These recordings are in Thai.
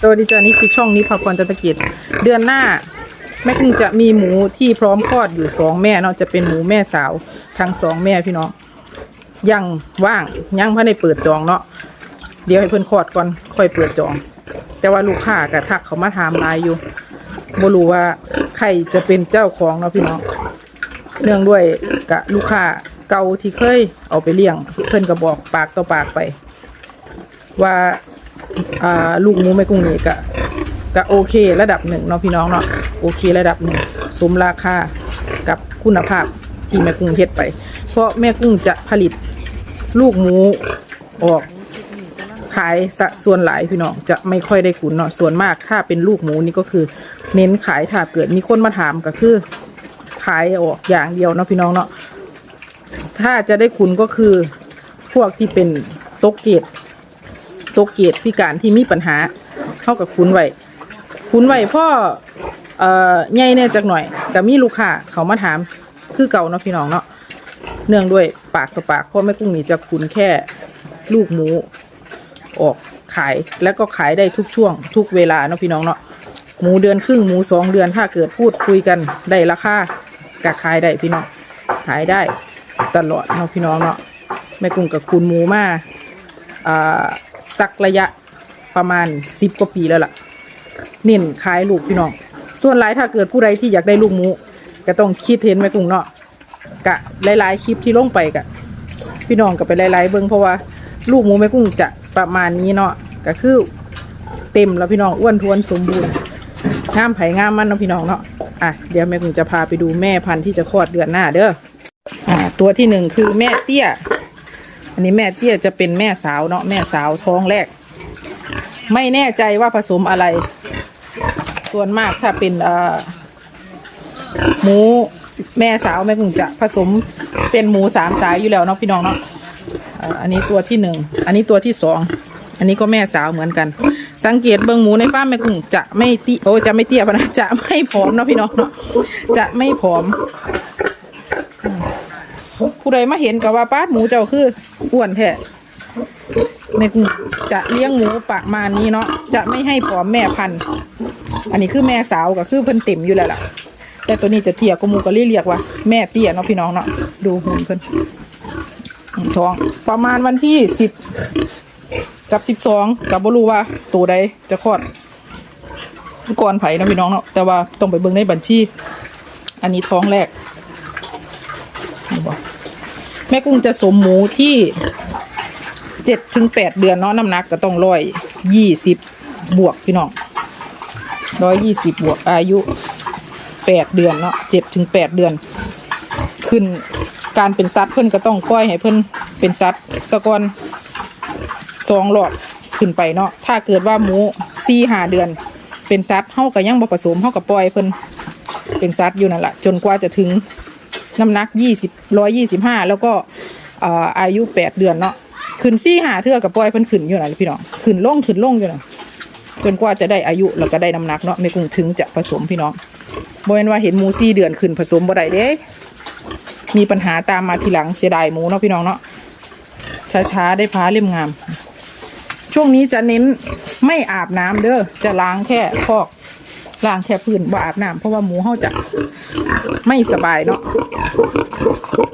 สวัสดีจ้านี่คือช่องนี้พากรจันตกิจเดือนหน้า แม่กุ้งจะมีหมูที่พร้อมคลอดอยู่สองแม่เนาะจะเป็นหมูแม่สาวทั้งสองแม่พี่น้องยังว่างยังพ่ได้เปิดจองเนาะเดี๋ยวให้เพิ่นคลอดก่อนค่อยเปิดจอง แต่ว่าลูกค้ากระทักเขามาถามหลายอยู่บ่รู้ว่าใครจะเป็นเจ้าของเนาะพี่น้องเนื่องด้วยกะลูกค้าเก่าที่เคยเอาไปเลี้ยง เพิ่นก็บอกปากต่อปากไป ว่า อ่าลูกหมูแม่กุ้งนี่ก็ก็โอเคระดับหนึ่งเนาะพี่น้องเนาะโอเคระดับหนึ่งสมราคากับคุณภาพที่แม่กุ้งเฮ็ดไป เพราะแม่กุ้งจะผลิตลูกหมูออกขายสะส่วนหลายพี่น้องจะไม่ค่อยได้ขุนเนาะส่วนมากถ้าเป็นลูกหมูนี่ก็คือ เน้นขายถ้าเกิดมีคนมาถามก็คือ ขายออกอย่างเดียวเนาะพี่น้องเนาะถ้าจะได้ขุนก็คือพวกที่เป็นตกเกต ตัวเกียรพิการที่มีปัญหาเข้ากับคุณไว้คุณไว้พ่อเอ่อใหญ่เนี่ยจักหน่อยก็มีลูกค้าเขามาถามคือเก่าเนาะพี่น้องเนาะเนื่องด้วยปากต่อปากเพราะแม่กุ้งนี่จะคุณแค่ลูกหมูออกขายแล้วก็ขายได้ทุกช่วง ทุกเวลาเนาะพี่น้องเนาะหมูเดือนครึ่งหมูสองเดือนถ้าเกิดพูดคุยกันได้ราคาก็ขายได้พี่น้องขายได้ตลอดเนาะพี่น้องเนาะแม่กุ้งกับคุณหมูมาอ่า สักระยะประมาณสิบกว่าปีแล้วล่ะเน้นขายลูกพี่น้อง ส่วนหลายถ้าเกิดผู้ใดที่อยากได้ลูกหมูก็ต้องคิดเห็นแม่กุ้งเนาะกะหลายๆคลิปที่ลงไปกะพี่น้องก็ไปหลายๆเบิ่งเพราะว่าลูกหมูแม่กุ้งจะประมาณนี้เนาะก็คือเต็มแล้วพี่น้องอ้วนท้วนสมบูรณ์งามไผ่งามมันเนาะพี่น้องเนาะอะเดี๋ยวแม่กุ้งจะพาไปดูแม่พันธุ์ที่จะคลอดเดือนหน้าเด้ออ่าตัวที่หนึ่งคือแม่เตี้ย อันนี้แม่เตี้ยจะเป็นแม่สาวเนาะแม่สาวท้องแรก ไม่แน่ใจว่าผสมอะไร ส่วนมากถ้าเป็นเอ่อหมูแม่สาวแม่กุ้งจะผสมเป็นหมูสามสายอยู่แล้วเนาะพี่น้องเนาะอันนี้ตัวที่หนึ่งอันนี้ตัวที่สองอันนี้ก็แม่สาวเหมือนกัน สังเกตเบิงหมูในฟาแม่กุ้งจะไม่ตีโอจะไม่เตี้ยปะนะจะไม่ผอมเนาะพี่น้องเนาะจะไม่ผอม ผู้ใดมาเห็นก็ว่าป้าหมูเจ้าคืออ้วนแท้แม่กุ้งจะเลี้ยงหมูประมาณนี้เนาะจะไม่ให้ผอมแม่พันธุ์อันนี้คือแม่สาวก็คือเพิ่นเต็มอยู่แล้วล่ะ แต่ตัวนี้จะเตี้ยก็หมูก็เรียกว่าแม่เตี้ยเนาะพี่น้องเนาะดูหุ่นเพิ่นท้องประมาณวันที่สิบกับสิบสองกับบรูว่าตัวใดจะคลอดก่อนไผ่นะพี่น้องเนาะแต่ว่าต้องไปเบิ่งในบัญชี อันนี้ท้องแรก แม่กุ้งจะสมหมูที่เจ็ดถึงแปดเดือนเนาะน้ำหนักก็ต้องร้อยยี่สิบบวกพี่น้องร้อยยี่สิบบวกอายุแปดเดือนเนาะเจ็ดถึงแปดเดือน ขึ้นการเป็นซัดเพิ่อนก็ต้องปล่อยให้เพิ่อนเป็นซัดสะกอนสองหลอดขึ้นไปเนาะถ้าเกิดว่าหมูสี่หาเดือน เป็นซัดเฮาก็ยังบ่ผสมเฮาก็ปล่อยเพิ่นเป็นซัดอยู่นั่นแหละจนกว่าจะถึง น้ำหนักยี่สิบร้อยยี่สิบห้าแล้วก็อ่ออายุแปดเดือนเนาะขึ้นซี่หาเทือกับปล่อยเพิ่นขึ้นอยู่นะพี่น้องขึ้นล่งขึ้นล่งอยู่นะจนกว่าจะได้อายุแล้วก็ได้น้ำหนักเนาะไม่กุ้งถึงจะผสมพี่น้องบ่แม่นว่าเห็นหมูซี่เดือนขึ้นผสมบ่ได้เด้ มีปัญหาตามมาทีหลังเสียดายหมูเนาะพี่น้องเนาะช้าๆได้พาเล่มงาม ช่วงนี้จะเน้นไม่อาบน้ำเด้อจะล้างแค่พอก ล้างแค่พื้นบ่อาบน้ำเพราะว่าหมูเฮาจะไม่สบายเนาะ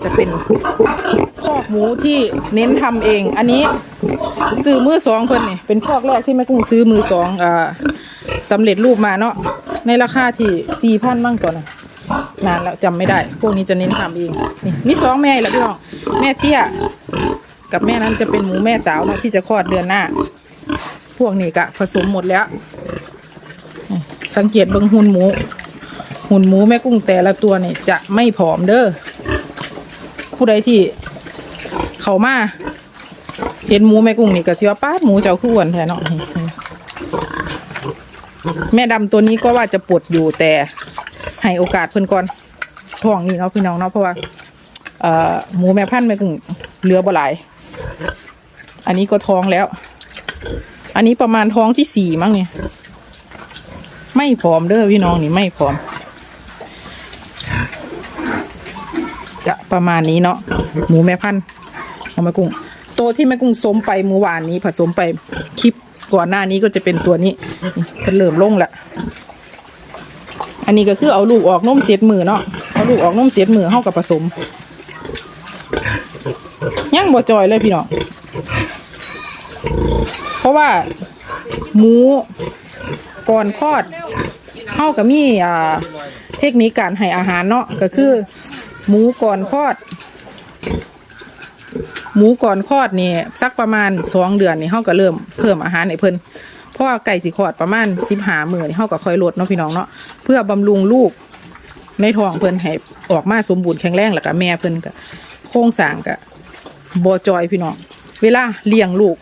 จะเป็นคอกหมูที่เน้นทำเอง อันนี้ซื้อมือสองเพิ่นนี่เป็นคอกแรกที่แม่กุ้งซื้อมือสองอ่าสำเร็จรูปมาเนาะในราคาที่สี่พันมั่งก่อนนะนานแล้วจำไม่ได้ พวกนี้จะเน้นทำเองนี่มีสองแม่แล้วพี่น้องแม่เตี้ย กับแม่นั้นจะเป็นหมูแม่สาวเนาะที่จะคลอดเดือนหน้า พวกนี้กะผสมหมดแล้ว สังเกตเบิ่งหุ่นหมู หุ่นหมูแม่กุ้งแต่ละตัวเนี่ยจะไม่ผอมเด้อผู้ใดที่เขามาเห็นหมูแม่กุ้งนี่ก็สิว่าป้าหมูเจ้าคืออ้วนแท้เนาะแม่ดำตัวนี้ก็ว่าจะปวดอยู่แต่ให้โอกาสเพิ่อนก่อนท้องนี่เนาะพี่น้องเนาะเพราะว่าเอ่อหมูแม่พันธุ์แม่กุ้งเหลือบ่หลายอันนี้ก็ท้องแล้ว อันนี้ประมาณท้องที่สี่มั้งเนี่ย ไม่ผอมเด้อพี่น้องนี่ไม่ผอม จะประมาณนี้เนาะหมูแม่พันธุ์ของแม่กุ้ง ตัวที่แม่กุ้งสมไปเมื่อวานนี้ผสมไปคลิปก่อนหน้านี้ก็จะเป็นตัวนี้เพิ่นเริ่มลงละอันนี้ก็คือเอาลูกออกนมเจ็ดมือเนาะเอาลูกออกนมเจ็ดมือเข้ากับผสมยังบ่จอยเลยพี่น้องเพราะว่าหมู ก่อนคลอดเข้ากับมีอ่าเทคนิคการให้อาหารเนาะก็คือ หมูก่อนคลอด หมูก่อนคลอดนี่สักประมาณสองเดือนนี่เฮาก็เริ่มเพิ่มอาหารให้เพิ่นเพราะว่าไก่สิคลอดประมาณสิบหามือนี่เฮาก็คอยลดเนาะพี่น้องเนาะเพื่อบำรุงลูกในท้องเพิ่นให้ออกมาสมบูรณ์แข็งแรงแล้วก็แม่เพิ่นก็โครงสางก็บ่จอยพี่น้อง เวลาเลี้ยงลูก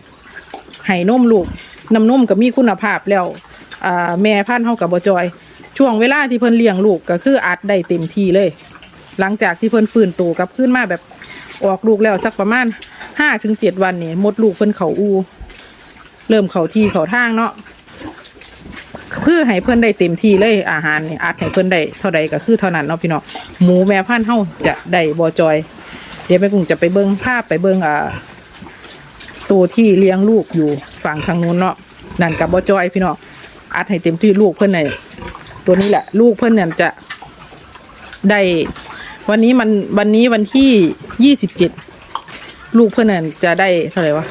ให้นมลูกน้ำนมก็มีคุณภาพแล้ว อ่าแม่พันธุ์เฮาก็บ่จอย ช่วงเวลาที่เพิ่นเลี้ยงลูกก็คืออัดได้เต็มที่เลย หลังจากที่เพิ่นฟื้นตัวกลับขึ้นมาแบบออกลูกแล้วสักประมาณห้าถึงเจ็ดวันนี่มดลูกเพิ่นเขาอู เริ่มเขาที่เขาทางเนาะเพื่อให้เพิ่นได้เต็มที่เลยอาหารนี่อัดให้เพิ่นได้เท่าใดก็คือเท่านั้นเนาะพี่น้องหมูแม่พันธุ์เฮาจะได้บ่จอย เดี๋ยวแม่กุ้งจะไปเบิ่งภาพไปเบิ่งอ่าตัวที่เลี้ยงลูกอยู่ฝั่งทางนู้นเนาะนั่นกับบ่จอยพี่น้อง อัดให้เต็มที่ลูกเพิ่อนในตัวนี้แหละ ลูกเพิ่นเนี่ยจะได้ วันนี้มันวันนี้วันที่ยี่สิบเจ็ดลูกเพื่อนน่ะจะได้เท่าไหร่วะ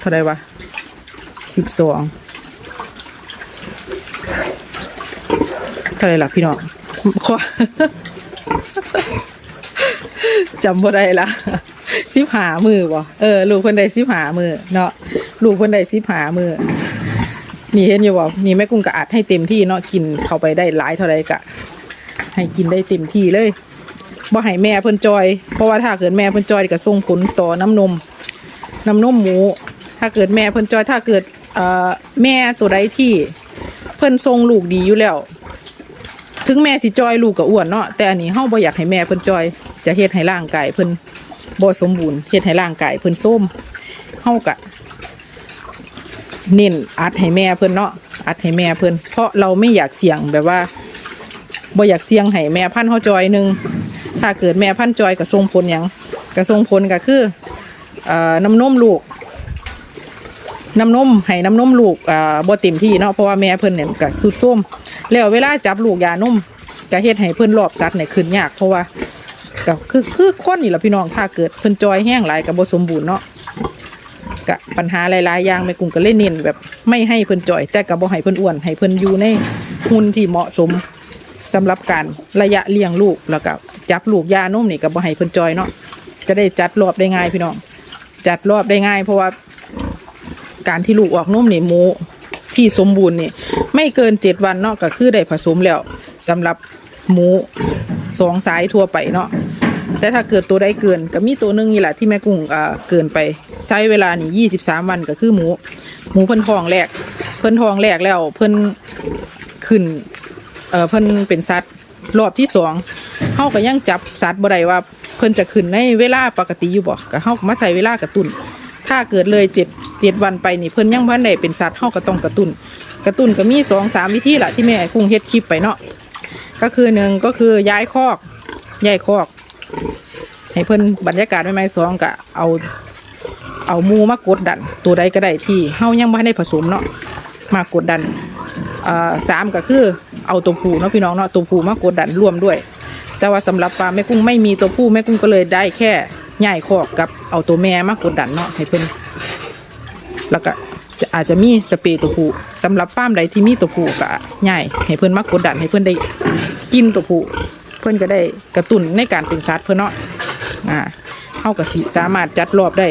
เท่าไหร่วะสิบสองเท่าไหร่ล่ะพี่น้องขอจำบ่ได้ละสิบหามือบ่เออ ลูกเพิ่นได้สิบหามือเนาะลูกเพิ่นได้สิบหามือ นี่เห็นอยู่บ่นี่แม่กุ้งกะอัดให้เต็มที่เนาะกินเข้าไปได้หลายเท่าไรกะ ให้กินได้เต็มที่เลยบ่ให้แม่เพิ่นจอย เพราะว่าถ้าเกิดแม่เพิ่นจอยก็ส่งผลต่อน้ำนม น้ำนมหมู ถ้าเกิดแม่เพิ่นจอย ถ้าเกิดเอ่อแม่ตัวใดที่เพิ่นทรงลูกดีอยู่แล้ว ถึงแม่สิจอยลูกก็อ้วนเนาะแต่อันนี้เฮาบ่อยากให้แม่เพิ่นจอยจะเฮ็ดให้ร่างกายเพิ่นบ่สมบูรณ์เฮ็ดให้ร่างกายเพิ่นโทรมเฮาก็ เน้นอัดให้แม่เพิ่นเนาะอัดให้แม่เพิ่นเพราะเราไม่อยากเสี่ยงแบบว่าบ่อยากเสี่ยงให้แม่พันธุ์เฮาจอยหนึ่งถ้าเกิดแม่พันธุ์จอยก็ส่งผลหยังก็ส่งผลก็คือเอ่อน้ำนมลูกน้ำนมให้น้ำนมลูกอ่าบ่เต็มที่เนาะเพราะว่าแม่เพิ่นเนี่ยก็สุดโทรมแล้วเวลาจับลูกยานมก็เฮ็ดให้เพิ่นรอบสัตว์เนี่ยขึ้นยากเพราะว่าก็คือคือคนนี่แหละพี่น้องถ้าเกิดเพิ่นจอยแห้งหลายก็บ่สมบูรณ์เนาะ ก็ปัญหาหลายๆอย่างแม่กุ้งก็เลยเน้นแบบไม่ให้เพิ่นจ่อย แต่ก็บบ่ให้เพิ่นอ้วนให้เพิ่นอยู่ในหุ่นที่เหมาะสมสำหรับการระยะเลี้ยงลูกแล้วก็จับลูกยานมนี่ก็บบ่ให้เพิ่นจ่อยเนาะจะได้จัดรอบได้ง่ายพี่น้องจัดรอบได้ง่าย เพราะว่า การที่ลูกออกนมนี่หมูที่สมบูรณ์นี่ไม่เกินเจ็ดวันเนาะก็คือได้ผสมแล้วสำหรับหมูสองสายทั่วไปเนาะ แต่ถ้าเกิดตัวใดเกินก็มีตัวหนึงนี่แหละที่แม่กุ้งอ่าเกินไปใช้เวลานี่ยี่สิบสามวันก็คือหมู หมูเพิ่นทองแรก เพิ่นทองแรกแล้วเพิ่นขึ้นเออเพิ่นเป็นสัตว์รอบที่สองเฮาก็ยังจับสัตว์บ่ได้ว่าเพิ่นจะขึ้นในเวลาปกติอยู่บ่ก็เฮามาใส่เวลากระตุ้นถ้าเกิดเลยเจ็ดเจ็ดวันไปนี่เพิ่นยังบ่ทันได้เป็นสัตว์เฮาก็ต้องกระตุ้น กระตุ้นก็มีสองสามวิธีละที่แม่กุ้งเฮ็ดคลิปไปเนาะก็คือหนึ่งก็คือย้ายคอกย้ายคอก ให้เพิ่นบรรยากาศใหม่ๆสองก็เอา เอามูมากดดัน ตัวใดก็ได้ที่เฮายังบ่ได้ผสมเนาะมากดดันอ่าสามก็คือเอาตัวผู้เนาะพี่น้องเนาะตัวผู้มากดดันร่วมด้วย แต่ว่าสำหรับฟาร์มแม่กุ้งไม่มีตัวผู้แม่กุ้งก็เลยได้แค่ใหญ่คอกกับเอาตัวแม่มากดดันเนาะให้เพิ่นแล้วก็จะอาจจะมีสเปรย์ตัวผู้สำหรับฟาร์มใดที่มีตัวผู้ก็ใหญ่ให้เพิ่นมากดดันให้เพิ่นได้กินตัวผู้เพิ่นก็ได้กระตุ้นในการเป็นสัตว์เพิ่นเนาะ อ่าเฮาก็สิสามารถจัดรอบได้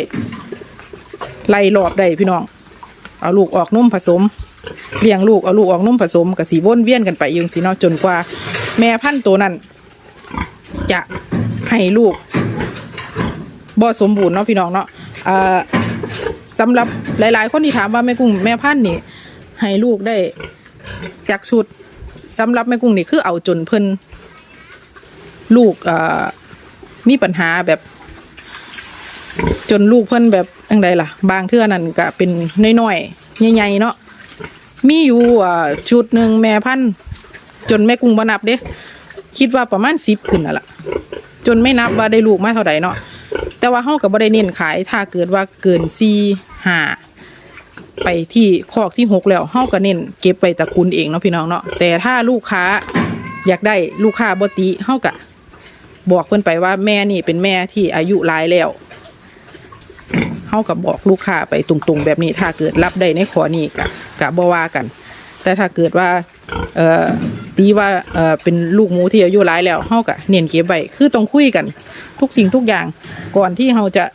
ไล่รอบได้พี่น้อง เอาลูกออกนุ่มผสม เลี้ยงลูกเอาลูกออกนุ่มผสมกับสีวนเวียนกันไปอยังสีนาะจนกว่า แม่พันธุ์ตัวนั้น จะให้ลูกบ่สมบูรณ์เนาะพี่น้องเนาะอ่าสำหรับหลาย ๆ คนที่ถามว่าแม่กุ้งแม่พันธุ์นี่ให้ลูกได้จากชุดสำหรับแม่กุ้งนี่คือเอาจนเพิ่นลูกอ่า มีปัญหาแบบ จนลูกเพิ่อนแบบยังไงล่ะ บางเทื่อนั่นก็เป็นน้อยๆใหญ่ๆเนาะมีอยู่อ่าชุดหนึ่งแม่พันจนแม่กุ้งบ่นับเด้คิดว่าประมาณสิบขึ้นน่ะล่ะ จนไม่นับว่าได้ลูกมาเท่าใดเนาะแต่ว่าเฮาก็บ่ได้เน้นขาย ถ้าเกิดว่าเกินสี่ห้าไปที่คอกที่หกแล้วเฮาก็เน้นเก็บไปตระคุณเองเนาะพี่น้องเนาะแต่ถ้าลูกค้าอยากได้ลูกค้าบ่ติเฮาก็ บอกเพิ่อนไปว่าแม่นี่เป็นแม่ที่อายุหลายแล้วเฮาก็บบอกลูกค้าไปตรงๆแบบนี้ถ้าเกิดรับได้ในขอนี้ก็ก็บ่ว่ากัน แต่ถ้าเกิดว่า เอ่อตีว่าเอ่อเป็นลูกหมูที่อายุหลายแล้วเฮาก็เน้นเก็บไว้คือต้องคุยกัน ทุกสิ่งทุกอย่างก่อนที่เฮาจะ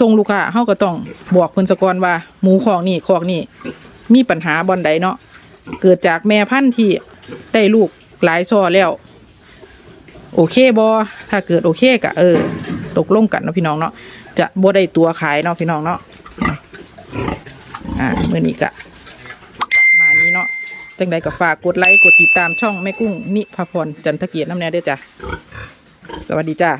ส่งลูกค้าเฮาก็ต้องบอกเพิ่นซะก่อนว่าหมูของนี่คอกนี่มีปัญหาบ่อนใดเนาะเกิดจากแม่พันธุ์ที่ได้ลูกหลายซอแล้ว โอเคบอถ้าเกิดโอเคกะเออ ตกลงกันเนาะพี่น้องเนาะจะบ่ได้ตัวขายเนาะพี่น้องเนาะอ่าเมื่อนี้กะมานี้เนาะจังใดก็ฝากกดไลค์กดติดตามช่องแม่กุ้งนิพพรจันทเกียรติน้ำแน่ด้วยจ้ะสวัสดีจ้า